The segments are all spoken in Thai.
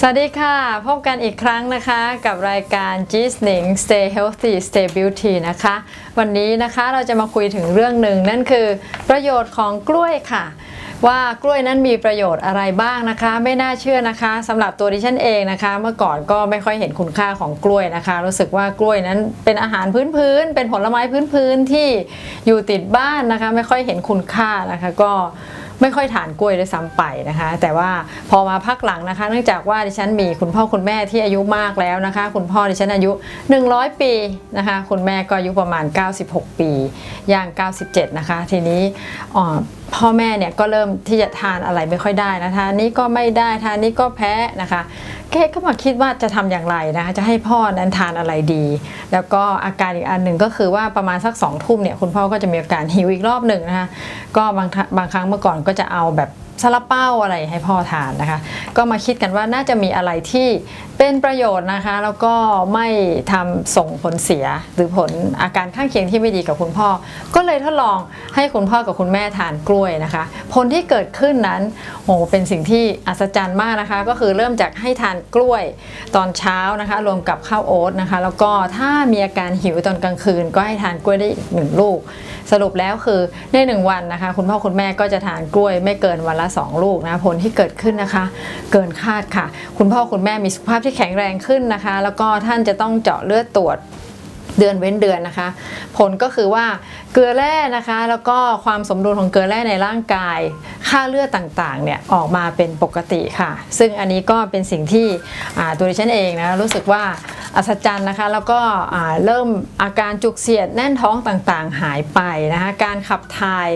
สวัสดีค่ะ พบกันอีกครั้งนะคะกับรายการ g s n i n g Stay Healthy Stay Beauty นะคะ วันนี้นะคะเราจะมาคุยถึงเรื่องหนึ่งนั่นคือ ประโยชน์ของกล้วยค่ะ ว่ากล้วยนั้นมีประโยชน์อะไรบ้างนะคะ ไม่น่าเชื่อนะคะสำหรับตัวดิฉันเองนะคะ เมื่อก่อนก็ไม่ค่อยเห็นคุณค่าของกล้วยนะคะ รู้สึกว่ากล้วยนั้นเป็นอาหารพื้นๆเป็นผลไม้พื้นๆที่อยู่ติดบ้านนะคะ ไม่ค่อยเห็นคุณค่านะคะก็ ไม่ค่อยทานกล้วยด้วยซ้ำไปนะคะ แต่ว่าพอมาพักหลังนะคะ เนื่องจากว่าดิฉันมีคุณพ่อคุณแม่ที่อายุมากแล้วนะคะ คุณพ่อดิฉันอายุ 100 ปีนะคะ คุณแม่ก็อายุประมาณ 96 ปีย่าง 97 นะคะ ทีนี้อ๋อพ่อแม่เนี่ยก็เริ่มที่จะทานอะไรไม่ค่อยได้นะคะทานนี้ก็ไม่ได้ทานนี้ก็แพ้นะคะแกก็มาคิดว่าจะทำอย่างไรนะคะจะให้พ่อนั้นทานอะไรดี แล้วก็อาการอีกอันหนึ่งก็คือว่าประมาณสักสองทุ่มเนี่ยคุณพ่อก็จะมีอาการหิวอีกรอบหนึ่งนะคะก็บางบางครั้งเมื่อก่อนก็จะเอาแบบ ซาลาเป้าอะไรให้พ่อทานนะคะ ก็มาคิดกันว่าน่าจะมีอะไรที่เป็นประโยชน์นะคะ แล้วก็ไม่ทำส่งผลเสียหรือผลอาการข้างเคียงที่ไม่ดีกับคุณพ่อ ก็เลยทดลองให้คุณพ่อกับคุณแม่ทานกล้วยนะคะ ผลที่เกิดขึ้นนั้นโอ้เป็นสิ่งที่อัศจรรย์มากนะคะ ก็คือเริ่มจากให้ทานกล้วยตอนเช้านะคะ รวมกับข้าวโอ๊ตนะคะ แล้วก็ถ้ามีอาการหิวตอนกลางคืน ก็ให้ทานกล้วยได้อีกหนึ่งลูก สรุปแล้วคือในหนึ่งวันนะคะ คุณพ่อคุณแม่ก็จะทานกล้วยไม่เกินวันละ2ลูกนะผลที่เกิดขึ้นนะคะ เกินคาดค่ะ คุณพ่อคุณแม่มีสุขภาพที่แข็งแรงขึ้นนะคะ แล้วก็ท่านจะต้องเจาะเลือดตรวจเดือนเว้นเดือนนะคะ ผลก็คือว่าเกลือแร่นะคะ แล้วก็ความสมดุลของเกลือแร่ในร่างกาย ค่าเลือดต่างๆเนี่ยออกมาเป็นปกติค่ะ ซึ่งอันนี้ก็เป็นสิ่งที่ตัวดิฉันเองนะรู้สึกว่าอัศจรรย์นะคะ แล้วก็เริ่มอาการจุกเสียดแน่นท้องต่างๆหายไปนะคะ การขับถ่าย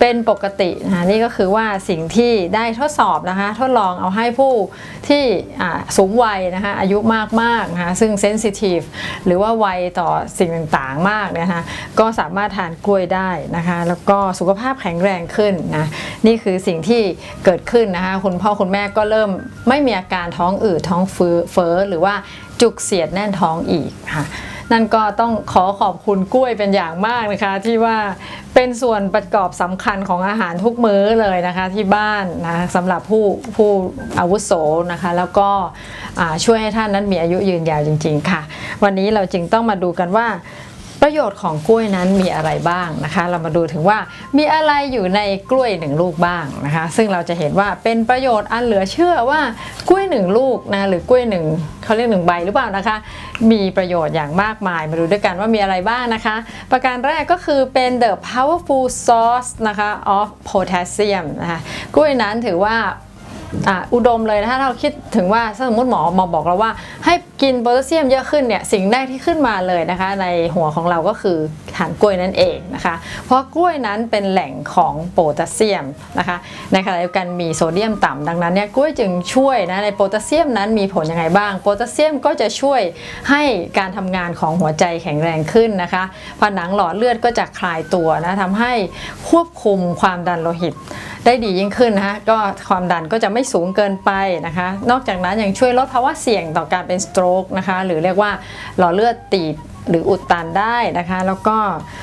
เป็นปกตินะคะนี่ก็คือว่าสิ่งที่ได้ทดสอบนะคะทดลองเอาให้ผู้ที่สูงวัยนะคะอายุมากๆนะคะซึ่งเซนซิทีฟหรือว่าไวต่อสิ่งต่างๆมากนะคะก็สามารถทานกล้วยได้นะคะแล้วก็สุขภาพแข็งแรงขึ้นนะนี่คือสิ่งที่เกิดขึ้นนะคะคุณพ่อคุณแม่ก็เริ่มไม่มีอาการท้องอืดท้องเฟอเฟ้อหรือว่าจุกเสียดแน่นท้องอีกค่ะ นั่นก็ต้องขอขอบคุณกล้วยเป็นอย่างมากนะคะ ที่ว่าเป็นส่วนประกอบสำคัญของอาหารทุกมื้อเลยนะคะที่บ้านนะสำหรับผู้ผู้อาวุโสนะคะ แล้วก็ช่วยให้ท่านนั้นมีอายุยืนยาวจริง ๆ ค่ะ วันนี้เราจึงต้องมาดูกันว่า ประโยชน์ของกล้วยนั้นมีอะไรบ้างนะคะ เรามาดูถึงว่ามีอะไรอยู่ในกล้วยหนึ่งลูกบ้างนะคะ ซึ่งเราจะเห็นว่าเป็นประโยชน์อันเหลือเชื่อว่ากล้วยหนึ่งลูกนะหรือกล้วยหนึ่งเขาเรียกหนึ่งใบหรือเปล่านะคะ มีประโยชน์อย่างมากมายมาดูด้วยกันว่ามีอะไรบ้างนะคะ ประการแรกก็คือเป็น the powerful source นะคะ of potassium นะคะกล้วยนั้นถือว่าอ,อุดมเลยนะถ้าเราคิดถึงว่าถ้าสมมติหมอมาบอกเราว่าให้ กินโพแทสเซียมเยอะขึ้นเนี่ยสิ่งแรกที่ขึ้นมาเลยนะคะ ในหัวของเราก็คือทานกล้วยนั่นเองนะคะ เพราะกล้วยนั้นเป็นแหล่งของโพแทสเซียมนะคะในขณะเดียวกันมีโซเดียมต่ำดังนั้นเนี่ยกล้วยจึงช่วยนะในโพแทสเซียมนั้นมีผลยังไงบ้างโพแทสเซียมก็จะช่วยให้การทำงานของหัวใจแข็งแรงขึ้นนะคะ ผนังหลอดเลือดก็จะคลายตัวนะทำให้ควบคุมความดันโลหิตได้ดียิ่งขึ้นนะคะก็ความดันก็จะไม่สูงเกินไปนะคะ นอกจากนั้นยังช่วยลดภาวะเสี่ยงต่อการเป็นสโตรคนะคะ หรือเรียกว่าหลอดเลือดตีบหรืออุดตันได้นะคะ แล้วก็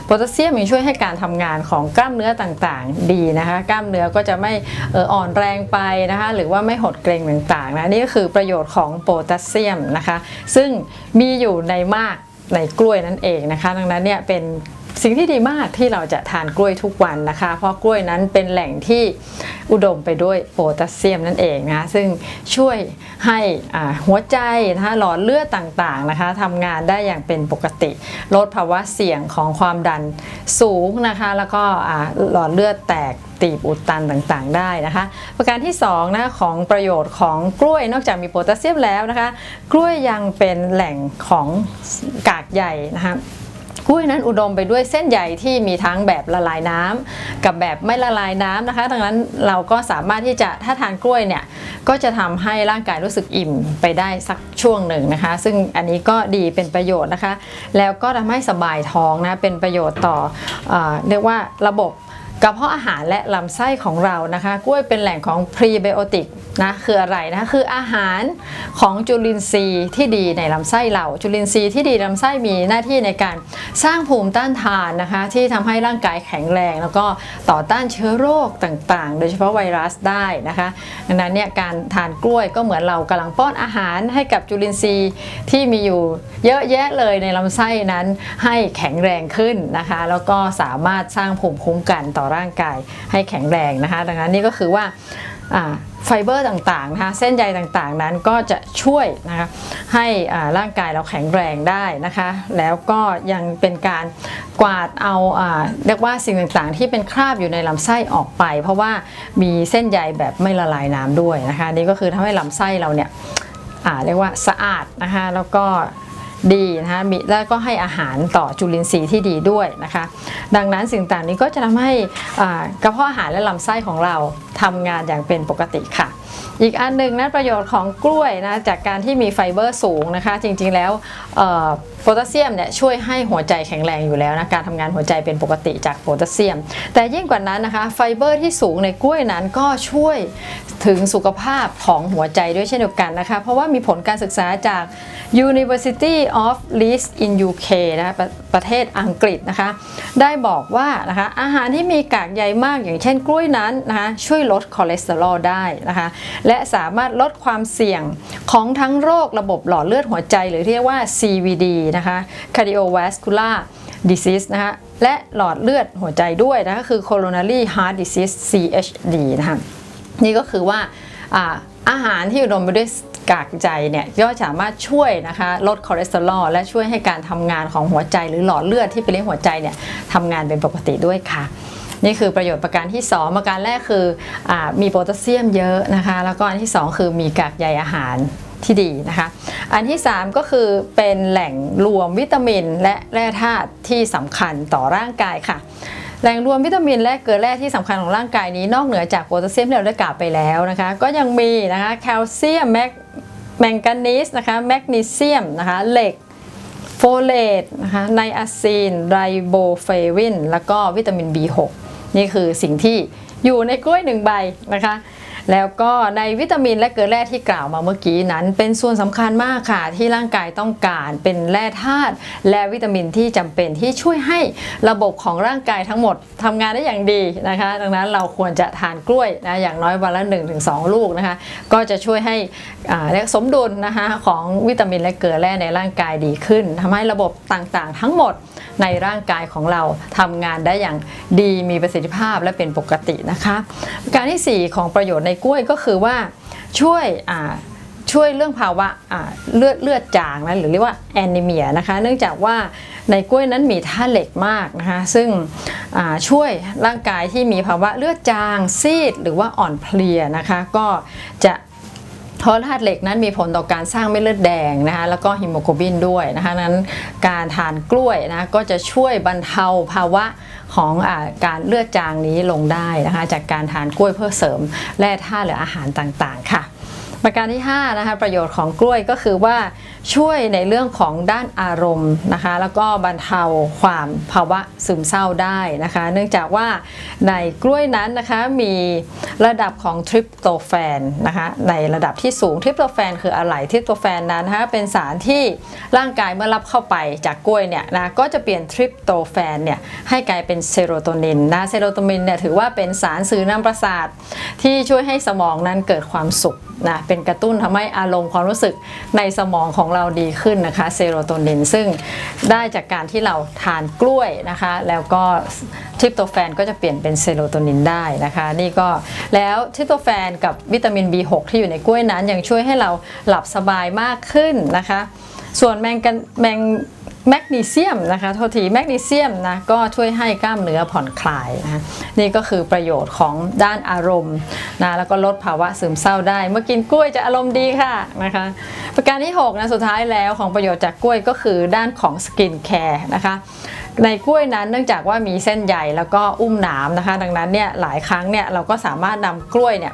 โพแทสเซียมยังช่วยให้การทำงานของกล้ามเนื้อต่างๆ ดีนะคะ กล้ามเนื้อก็จะไม่อออ่อนแรงไปนะคะ หรือว่าไม่หดเกร็งต่างๆนะนี่ก็คือประโยชน์ของโพแทสเซียมนะคะ ซึ่งมีอยู่ในมากในกล้วยนั่นเองนะคะ ดังนั้นเนี่ยเป็น สิ่งที่ดีมากที่เราจะทานกล้วยทุกวันนะคะ เพราะกล้วยนั้นเป็นแหล่งที่อุดมไปด้วยโพแทสเซียมนั่นเองนะซึ่งช่วยให้หัวใจนะคะหลอดเลือดต่างๆนะคะทำงานได้อย่างเป็นปกติ ลดภาวะเสี่ยงของความดันสูงนะคะ แล้วก็หลอดเลือดแตกตีบอุดตันต่างๆ ได้นะคะ ประการที่2นะของประโยชน์ของกล้วยนอกจากมีโพแทสเซียมแล้วนะคะ กล้วยยังเป็นแหล่งของกากใยนะคะ กล้วยนั้นอุดมไปด้วยเส้นใยที่มีทั้งแบบละลายน้ำกับแบบไม่ละลายน้ำนะคะดังนั้นเราก็สามารถที่จะถ้าทานกล้วยเนี่ยก็จะทำให้ร่างกายรู้สึกอิ่มไปได้สักช่วงหนึ่งนะคะ ซึ่งอันนี้ก็ดีเป็นประโยชน์นะคะ แล้วก็ทำให้สบายท้องนะเป็นประโยชน์ต่อเอเรียกว่าระบบ ระเพาะอาหารและลำไส้ของเรานะคะ กล้วยเป็นแหล่งของพรีไบโอติกนะคืออะไรนะคืออาหารของจุลินทรีย์ที่ดีในลำไส้เราจุลินทรีย์ที่ดีลำไส้มีหน้าที่ในการสร้างภูมิต้านทานนะคะ ที่ทำให้ร่างกายแข็งแรง แล้วก็ต่อต้านเชื้อโรคต่างๆ โดยเฉพาะไวรัสได้นะคะดังนั้นเนี่ยการทานกล้วยก็เหมือนเรากำลังป้อนอาหารให้กับจุลินทรีย์ที่มีอยู่เยอะแยะเลยในลำไส้นั้นให้แข็งแรงขึ้นนะคะ แล้วก็สามารถสร้างภูมิคุ้มกันต่อร่างกายให้แข็งแรงนะคะ ดังนั้นนี่ก็คือว่าไฟเบอร์ต่างๆนะคะเส้นใยต่างๆนั้นก็จะช่วยนะคะให้ร่างกายเราแข็งแรงได้นะคะ แล้วก็ยังเป็นการกวาดเอาเรียกว่าสิ่งต่างๆ ที่เป็นคราบอยู่ในลำไส้ออกไป เพราะว่ามีเส้นใยแบบไม่ละลายน้ำด้วยนะคะนี่ก็คือทำให้ลำไส้เราเนี่ยเรียกว่าสะอาดนะคะแล้วก็ ดีนะคะมีแล้วก็ให้อาหารต่อจุลินทรีย์ที่ดีด้วยนะคะ ดังนั้นสิ่งต่างนี้ก็จะทำให้กระเพาะอาหารและลำไส้ของเราทำงานอย่างเป็นปกติค่ะ อีกอันหนึ่งนะประโยชน์ของกล้วยนะจากการที่มีไฟเบอร์สูงนะคะ จริงๆแล้วโพแทสเซียมเนี่ยช่วยให้หัวใจแข็งแรงอยู่แล้วนะการทำงานหัวใจเป็นปกติจากโพแทสเซียม แต่ยิ่งกว่านั้นนะคะไฟเบอร์ที่สูงในกล้วยนั้นก็ช่วยถึงสุขภาพของหัวใจด้วยเช่นเดียวกันนะคะเพราะว่ามีผลการศึกษาจาก University of Leeds in UK นะคะประประเทศอังกฤษนะคะได้บอกว่านะคะอาหารที่มีกากใยมากอย่างเช่นกล้วยนั้นนะคะช่วยลดคอเลสเตอรอลได้นะคะและสามารถลดความเสี่ยงของทั้งโรคระบบหลอดเลือดหัวใจ หรือเรียกว่า CVD นะคะ cardiovascular disease นะคะและหลอดเลือดหัวใจด้วยนะคะคือ coronary heart disease CHD นะคะนี่ก็คือว่าอาอาหารที่อุดมไปด้วยกากใยเนี่ยก็สามารถช่วยนะคะลดคอเลสเตอรอลและช่วยให้การทำงานของหัวใจหรือหลอดเลือดที่ไปเลี้ยงหัวใจเนี่ยทำงานเป็นปกติด้วยค่ะ นี่คือประโยชน์ประการที่ 2 ประการแรกคืออมีโพแทสเซียมเยอะนะคะ แล้วก็อันที่ 2 คือมีกากใยอาหารที่ดีนะคะ อันที่ 3 ก็คือเป็นแหล่งรวมวิตามินและแร่ธาตุที่สำคัญต่อร่างกายค่ะแหล่งรวมวิตามินและเกลือแร่ที่สำคัญของร่างกายนี้นอกเหนือจากโพแทสเซียมที่เราได้กล่าวไปแล้วนะคะ ก็ยังมีนะคะแคลเซียมแมกแมงกานีสนะคะแมกนีเซียมนะคะเหล็กโฟเลตนะคะไนอาซีนไรโบเฟวิน แล้วก็วิตามิน B6 นี่คือสิ่งที่อยู่ในกล้วยหนึ่งใบนะคะ แล้วก็ในวิตามินและเกลือแร่ที่กล่าวมาเมื่อกี้นั้น เป็นส่วนสำคัญมากค่ะ ที่ร่างกายต้องการเป็นแร่ธาตุและวิตามินที่จำเป็นที่ช่วยให้ระบบของร่างกายทั้งหมดทำงานได้อย่างดีนะคะ ดังนั้นเราควรจะทานกล้วยนะอย่างน้อยวันละ 1-2 ลูกนะคะ ก็จะช่วยให้สมดุลนะคะของวิตามินและเกลือแร่ในร่างกายดีขึ้นทำให้ระบบต่างๆ ทั้งหมด ในร่างกายของเราทำงานได้อย่างดีมีประสิทธิภาพและเป็นปกตินะคะ การที่ 4 ของประโยชน์ในกล้วยก็คือว่าช่วยช่วยเรื่องภาวะเลือดเลือดจางนะหรือเรียกว่าแอนิเมียนะคะ เนื่องจากว่าในกล้วยนั้นมีธาตุเหล็กมากนะคะ ซึ่งช่วยร่างกายที่มีภาวะเลือดจางซีดหรือว่าอ่อนเพลียนะคะ ก็จะ เพราะธาตุเหล็กนั้นมีผลต่อการสร้างเม็ดเลือดแดงนะคะแล้วก็ฮิโมโกลบินด้วยนะคะนั้นการทานกล้วยนะก็จะช่วยบรรเทาภาวะของอการเลือดจางนี้ลงได้นะคะจากการทานกล้วยเพื่อเสริมแร่ธาตุหรืออาหารต่างๆค่ะ ประการที่5นะคะประโยชน์ของกล้วยก็คือว่า ช่วยในเรื่องของด้านอารมณ์นะคะ แล้วก็บรรเทาความภาวะซึมเศร้าได้นะคะ เนื่องจากว่าในกล้วยนั้นนะคะมีระดับของทริปโตแฟนนะคะในระดับที่สูงทริปโตแฟนคืออะไรทริปโตแฟนนั้นนะคะเป็นสารที่ร่างกายเมื่อรับเข้าไปจากกล้วยเนี่ยนะก็จะเปลี่ยนทริปโตแฟนเนี่ยให้กลายเป็นเซโรโทนินนะเซโรโทนินเนี่ยถือว่าเป็นสารสื่อนำประสาทที่ช่วยให้สมองนั้นเกิดความสุขนะเป็นกระตุ้นทำให้อารมณ์ความรู้สึกในสมองของเราดีขึ้นนะคะเซโรโทนินซึ่งได้จากการที่เราทานกล้วยนะคะ แล้วก็ทริปโตแฟนก็จะเปลี่ยนเป็นเซโรโทนินได้นะคะ นี่ก็แล้วทริปโตแฟนกับวิตามิน B6 ที่อยู่ในกล้วยนั้นยังช่วยให้เราหลับสบายมากขึ้นนะคะ ส่วนแมงกันแมง แมกนีเซียมนะคะโทษทีแมกนีเซียมนะก็ช่วยให้กล้ามเนื้อผ่อนคลายนะนี่ก็คือประโยชน์ของด้านอารมณ์นะแล้วก็ลดภาวะซึมเศร้าได้ เมื่อกินกล้วยจะอารมณ์ดีค่ะนะคะประการที่6นะสุดท้ายแล้วของประโยชน์จากกล้วยก็คือด้านของสกินแคร์นะคะในกล้วยนั้นเนื่องจากว่ามีเส้นใยแล้วก็อุ้มหนามนะคะ ดังนั้นเนี่ยหลายครั้งเนี่ยเราก็สามารถนำกล้วยเนี่ย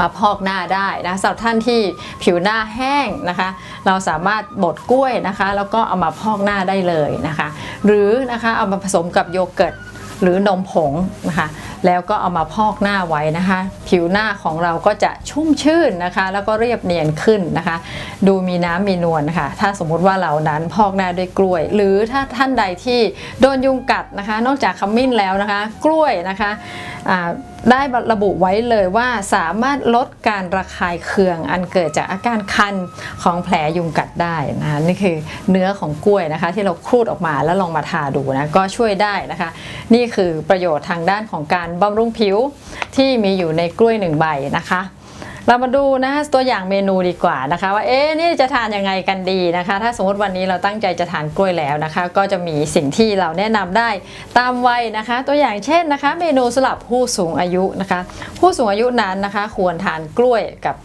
มาพอกหน้าได้นะสำหรับท่านที่ผิวหน้าแห้งนะคะ เราสามารถบดกล้วยนะคะ แล้วก็เอามาพอกหน้าได้เลยนะคะ หรือนะคะเอามาผสมกับโยเกิร์ต หรือนมผงนะคะ แล้วก็เอามาพอกหน้าไว้นะคะ ผิวหน้าของเราก็จะชุ่มชื่นนะคะ แล้วก็เรียบเนียนขึ้นนะคะ ดูมีน้ำมีนวลค่ะถ้าสมมุติว่าเรานั้นพอกหน้าด้วยกล้วย หรือถ้าท่านใดที่โดนยุงกัดนะคะ นอกจากขมิ้นแล้วนะคะ กล้วยนะคะได้ระบุไว้เลยว่าสามารถลดการระคายเคืองอันเกิดจากอาการคันของแผลยุงกัดได้นะคะนี่คือเนื้อของกล้วยนะคะ ที่เราครูดออกมาแล้วลองมาทาดูนะก็ช่วยได้นะคะ นี่คือประโยชน์ทางด้านของการบำรุงผิวที่มีอยู่ในกล้วยหนึ่งใบนะคะเรามาดูนะคะตัวอย่างเมนูดีกว่านะคะ ว่าเอ๊ะนี่จะทานยังไงกันดีนะคะ ถ้าสมมติวันนี้เราตั้งใจจะทานกล้วยแล้วนะคะ ก็จะมีสิ่งที่เราแนะนำได้ตามวัยนะคะ ตัวอย่างเช่นนะคะ เมนูสำหรับผู้สูงอายุนะคะ ผู้สูงอายุนั้นนะคะ ควรทานกล้วยกับ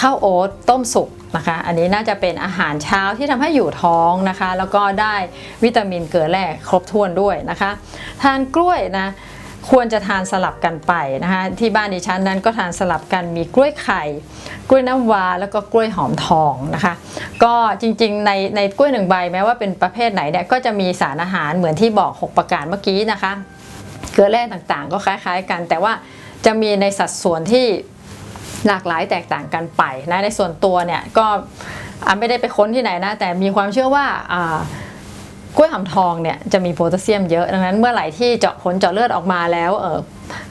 ข้าวโอ๊ตต้มสุก นะคะ อันนี้น่าจะเป็นอาหารเช้าที่ทำให้อยู่ท้องนะคะ แล้วก็ได้วิตามินเกลือแร่ครบถ้วนด้วยนะคะ ทานกล้วยนะควรจะทานสลับกันไปนะคะที่บ้านดิฉันนั้นก็ทานสลับกันมีกล้วยไข่ กล้วยน้ำว้าแล้วก็กล้วยหอมทองนะคะ ก็จริงๆในในกล้วยหนึ่งใบแม้ว่าเป็นประเภทไหนเนี่ยก็จะมีสารอาหารเหมือนที่บอก 6 ประการเมื่อกี้นะคะ เกลือแร่ต่างๆ ก็คล้ายๆกัน แต่ว่าจะมีในสัดส่วนที่ หลากหลายแตกต่างกันไปนะในส่วนตัวเนี่ยก็ไม่ได้ไปค้นที่ไหนนะแต่มีความเชื่อว่าอ่ากล้วยหอมทองเนี่ยจะมีโพแทสเซียมเยอะดังนั้นเมื่อไหร่ที่เจาะผลเจาะเลือดออกมาแล้วเออ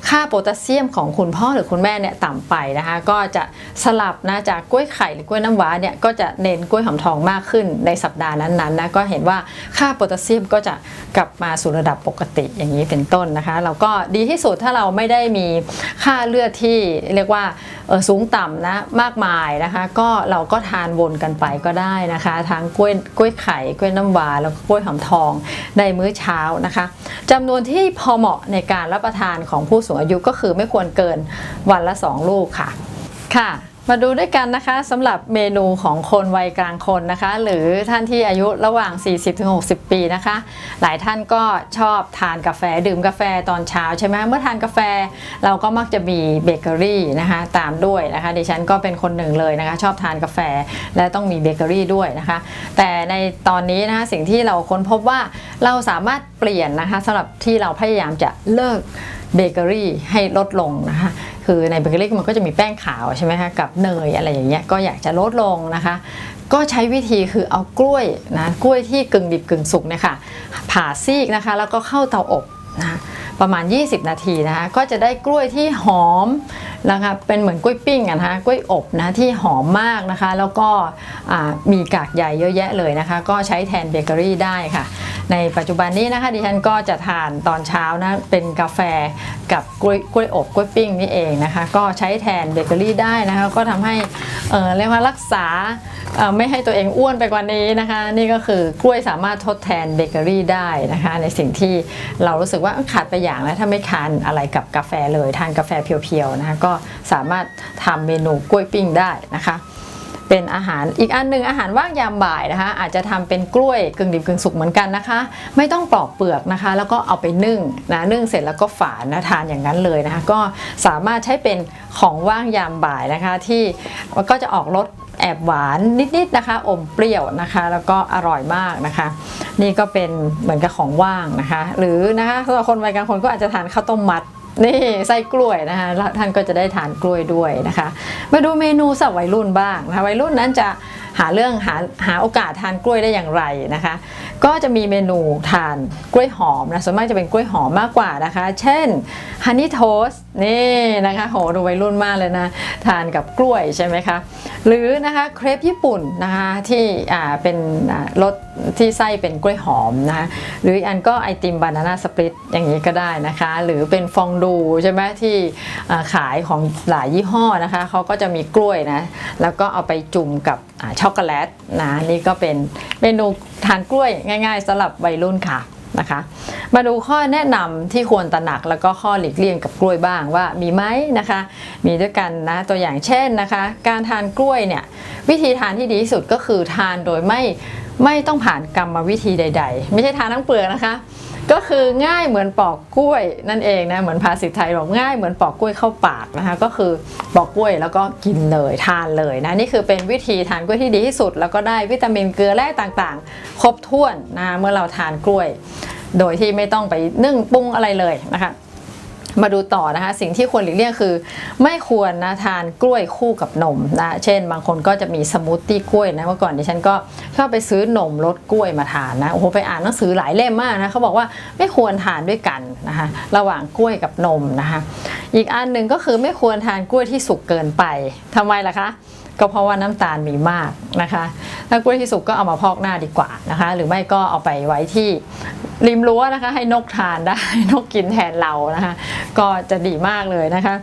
ค่าโพแทสเซียมของคุณพ่อหรือคุณแม่เนี่ยต่ำไปนะคะ ก็จะสลับนะจากกล้วยไข่หรือกล้วยน้ำว้าเนี่ยก็จะเน้นกล้วยหอมทองมากขึ้นในสัปดาห์นั้นๆนะก็เห็นว่าค่าโพแทสเซียมก็จะกลับมาสู่ระดับปกติอย่างนี้เป็นต้นนะคะเราก็ดีที่สุดถ้าเราไม่ได้มีค่าเลือดที่เรียกว่าออสูงต่ำนะมากมายนะคะ ก็เราก็ทานวนกันไปก็ได้นะคะ ทั้งกล้วยกล้วยไข่กล้วยน้ำว้าแล้วก็กล้วยหอมทองในมื้อเช้านะคะจำนวนที่พอเหมาะในการรับประทานของผู้สูงอายุก็คือไม่ควรเกินวันละ 2 ลูกค่ะ ค่ะมาดูด้วยกันนะคะสำหรับเมนูของคนวัยกลางคนนะคะ หรือท่านที่อายุระหว่าง 40-60 ปีนะคะ หลายท่านก็ชอบทานกาแฟดื่มกาแฟตอนเช้าใช่ไหมเมื่อทานกาแฟเราก็มักจะมีเบเกอรี่นะคะตามด้วยนะคะดิฉันก็เป็นคนหนึ่งเลยนะคะ ชอบทานกาแฟและต้องมีเบเกอรี่ด้วยนะคะ แต่ในตอนนี้นะคะสิ่งที่เราค้นพบว่าเราสามารถเปลี่ยนนะคะสำหรับที่เราพยายามจะเลิกเบเกอรี่ให้ลดลงนะคะคือในเบเกอรี่มันก็จะมีแป้งขาวใช่ไหมคะกับเนยอะไรอย่างเงี้ยก็อยากจะลดลงนะคะ ก็ใช้วิธีคือเอากล้วยนะกล้วยที่กึ่งดิบกึ่งสุกเนี่ยค่ะผ่าซีกนะคะแล้วก็เข้าเตาอบนะประมาณ 20 นาทีนะคะก็จะได้กล้วยที่หอมนะคะเป็นเหมือนกล้วยปิ้งนะคะกล้วยอบนะที่หอมมากนะคะ แล้วก็มีกากใยเยอะแยะเลยนะคะ ก็ใช้แทนเบเกอรี่ได้ค่ะ ในปัจจุบันนี้นะคะดิฉันก็จะทานตอนเช้านะเป็นกาแฟกับกล้วยกล้วยอบกล้วยปิ้งนี่เองนะคะ ก็ใช้แทนเบเกอรี่ได้นะคะ ก็ทำให้เออเรียกว่ารักษาไม่ให้ตัวเองอ้วนไปกว่านี้นะคะ นี่ก็คือกล้วยสามารถทดแทนเบเกอรี่ได้นะคะ ในสิ่งที่เรารู้สึกว่าขาดไปอย่างแล้วถ้าไม่ทานอะไรกับกาแฟเลยทานกาแฟเพียวๆนะคะก็สามารถทำเมนูกล้วยปิ้งได้นะคะ เป็นอาหารอีกอันหนึ่งอาหารว่างยามบ่ายนะคะ อาจจะทำเป็นกล้วยกึ่งดิบกึ่งสุกเหมือนกันนะคะ ไม่ต้องปลอกเปลือกนะคะ แล้วก็เอาไปนึ่งนะนึ่งเสร็จแล้วก็ฝานนะทานอย่างนั้นเลยนะคะ ก็สามารถใช้เป็นของว่างยามบ่ายนะคะ ที่ก็จะออกรสแอบหวานนิดๆนะคะ อมเปรี้ยวนะคะ แล้วก็อร่อยมากนะคะ นี่ก็เป็นเหมือนกับของว่างนะคะ หรือนะคะสำหรับคนวัยกลางคนก็อาจจะทานข้าวต้มมัด นี่ไส้กล้วยนะคะแล้วท่านก็จะได้ทานกล้วยด้วยนะคะ มาดูเมนูสำหรับวัยรุ่นบ้างนะคะวัยรุ่นนั้นจะหาเรื่องหาหาโอกาสทานกล้วยได้อย่างไรนะคะ ก็จะมีเมนูทานกล้วยหอมนะส่วนมากจะเป็นกล้วยหอมมากกว่านะคะ เช่นฮันนี่โทสนี่นะคะโหดูวัยรุ่นมากเลยนะ ทานกับกล้วยใช่ไหมคะ หรือนะคะเครปญี่ปุ่นนะคะที่อ่าเป็นรสที่ไส้เป็นกล้วยหอมนะคะหรืออันก็ไอติมบานาน่าสปริตอย่างนี้ก็ได้นะคะ หรือเป็นฟองดูใช่ไหมที่ขายของหลายยี่ห้อนะคะเขาก็จะมีกล้วยนะแล้วก็เอาไปจุ่มกับช็อกโกแลตนะนี่ก็เป็นเมนูทานกล้วยง่าย ๆสำหรับวัยรุ่นค่ะนะคะ มาดูข้อแนะนำที่ควรตระหนักแล้วก็ข้อหลีกเลี่ยงกับกล้วยบ้างว่ามีไหมนะคะ มีด้วยกันนะตัวอย่างเช่นนะคะ การทานกล้วยเนี่ยวิธีทานที่ดีที่สุดก็คือทานโดยไม่ไม่ต้องผ่านกรรมวิธีใด ๆ ไม่ใช่ทานทั้งเปลือกนะคะ ก็คือง่ายเหมือนปอกกล้วยนั่นเองนะเหมือนภาษิตไทยบอกง่ายเหมือนปอกกล้วยเข้าปากนะคะก็คือปอกกล้วยแล้วก็กินเลยทานเลยนะนี่คือเป็นวิธีทานกล้วยที่ดีที่สุด แล้วก็ได้วิตามินเกลือแร่ต่างๆ ครบถ้วนนะเมื่อเราทานกล้วย โดยที่ไม่ต้องไปนึ่งปรุงอะไรเลยนะคะ มาดูต่อนะคะสิ่งที่ควรหลีกเลี่ยงคือ ไม่ควรนะทานกล้วยคู่กับนมนะเช่น บางคนก็จะมีสมูทตี้กล้วยนะเมื่อก่อนดิฉันก็ชอบไปซื้อนมรสกล้วยมาทานนะโอ้โหไปอ่านหนังสือหลายเล่มมากนะเขาบอกว่าไม่ควรทานด้วยกันนะคะระหว่างกล้วยกับนมนะคะอีกอันหนึ่งก็คือไม่ควรทานกล้วยที่สุกเกินไปทำไมล่ะคะก็เพราะว่าน้ำตาลมีมากนะคะ ถ้ากล้วยที่สุกก็เอามาพอกหน้าดีกว่านะคะ หรือไม่ก็เอาไปไว้ที่ ริมรั้วนะคะ ให้นกทานได้นกกินแทนเรานะคะ ก็จะดีมากเลยนะคะ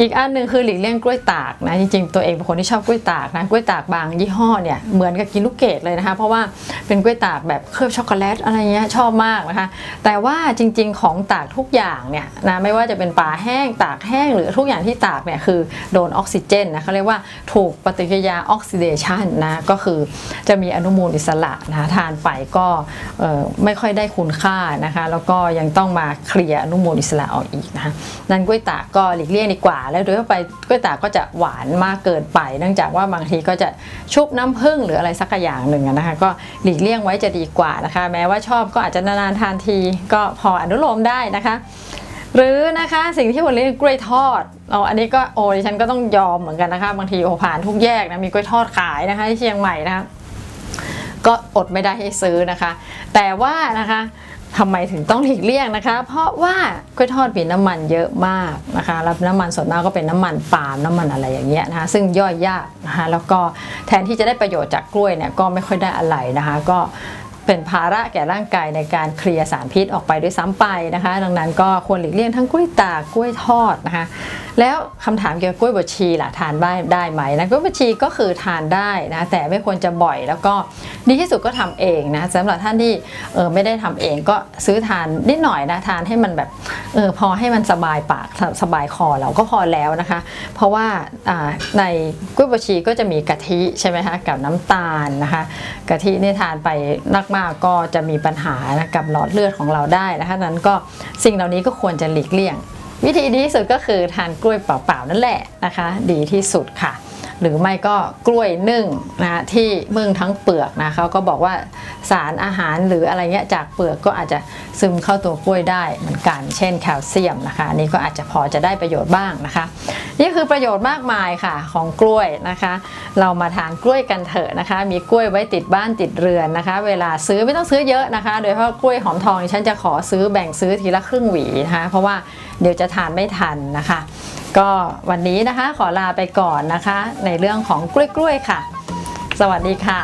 อีกอันหนึ่งคือหลีกเลี่ยงกล้วยตากนะจริงๆตัวเองเป็นคนที่ชอบกล้วยตากนะกล้วยตากบางยี่ห้อเนี่ยเหมือนกับกินลูกเกดเลยนะคะ เพราะว่าเป็นกล้วยตากแบบเคลือบช็อกโกแลตอะไรเงี้ยชอบมากนะคะ แต่ว่าจริงๆของตากทุกอย่างเนี่ยนะไม่ว่าจะเป็นปลาแห้งตากแห้งหรือทุกอย่างที่ตากเนี่ยคือโดนออกซิเจนนะเขาเรียกว่าถูกปฏิกิริยาออกซิเดชันนะก็คือจะมีอนุมูลอิสระนะะทานไปก็ไม่ค่อยได้คุณค่านะคะ แล้วก็ยังต้องมาเคลียร์อนุมูลอิสระออกอีกนะคะนั้นกล้วยตากก็หลีกเลี่ยงดีกว่า แล้วโดยทั่วไปกล้วยตากก็จะหวานมากเกินไป เนื่องจากว่าบางทีก็จะชุบน้ำผึ้งหรืออะไรสักอย่างหนึ่งนะคะ ก็หลีกเลี่ยงไว้จะดีกว่านะคะ แม้ว่าชอบก็อาจจะนานๆทานที ก็พออนุโลมได้นะคะหรือนะคะสิ่งที่ผมเรียกกล้วยทอดเอาอันนี้ก็โอ้ดิฉันก็ต้องยอมเหมือนกันนะคะ บางทีโอผ่านทุกแยกนะมีกล้วยทอดขายนะคะที่เชียงใหม่นะคะ ก็อดไม่ได้ให้ซื้อนะคะ แต่ว่านะคะทำไมถึงต้องหลีกเลี่ยงนะคะ เพราะว่ากล้วยทอดมีน้ำมันเยอะมากนะคะแล้วน้ำมันส่วนมากก็เป็นน้ำมันปาล์มน้ำมันอะไรอย่างเงี้ยนะคะซึ่งย่อยยากนะคะแล้วก็แทนที่จะได้ประโยชน์จากกล้วยเนี่ยก็ไม่ค่อยได้อะไรนะคะ ก็ เป็นภาระแก่ร่างกายในการเคลียร์สารพิษออกไปด้วยซ้ำไปนะคะ ดังนั้นก็ควรหลีกเลี่ยงทั้งกล้วยตากกล้วยทอดนะคะ แล้วคำถามเกี่ยวกับกล้วยบวชชีล่ะทานได้ได้ไหมนะกล้วยบวชชีก็คือทานได้นะแต่ไม่ควรจะบ่อยแล้วก็ดีที่สุดก็ทำเองนะสำหรับท่านที่เออไม่ได้ทำเองก็ซื้อทานนิดหน่อยนะทานให้มันแบบเออพอให้มันสบายปากสสบายคอเราก็พอแล้วนะคะ เพราะว่าในกล้วยบวชชีก็จะมีกะทิใช่ไหมคะกับน้ำตาลนะคะ กะทินี่ทานไปมากๆ ก็จะมีปัญหานะกับหลอดเลือดของเราได้นะคะดังนั้นก็สิ่งเหล่านี้ก็ควรจะหลีกเลี่ยง วิธีดีที่สุดก็คือทานกล้วยเปล่าๆนั่นแหละนะคะ ดีที่สุดค่ะ หรือไม่ก็กล้วยนึ่งนะที่นึ่งทั้งเปลือกนะเขาก็บอกว่าสารอาหารหรืออะไรเงี้ยจากเปลือกก็อาจจะซึมเข้าตัวกล้วยได้เหมือนกัน เช่นแคลเซียมนะคะนี่ก็อาจจะพอจะได้ประโยชน์บ้างนะคะ นี่คือประโยชน์มากมายค่ะของกล้วยนะคะ เรามาทานกล้วยกันเถอะนะคะ มีกล้วยไว้ติดบ้านติดเรือนนะคะ เวลาซื้อไม่ต้องซื้อเยอะนะคะ โดยเฉพาะกล้วยหอมทองฉันจะขอซื้อแบ่งซื้อทีละครึ่งหวีนะคะเพราะว่าเดี๋ยวจะทานไม่ทันนะคะ ก็วันนี้นะคะขอลาไปก่อนนะคะ ในเรื่องของกล้วยๆค่ะ สวัสดีค่ะ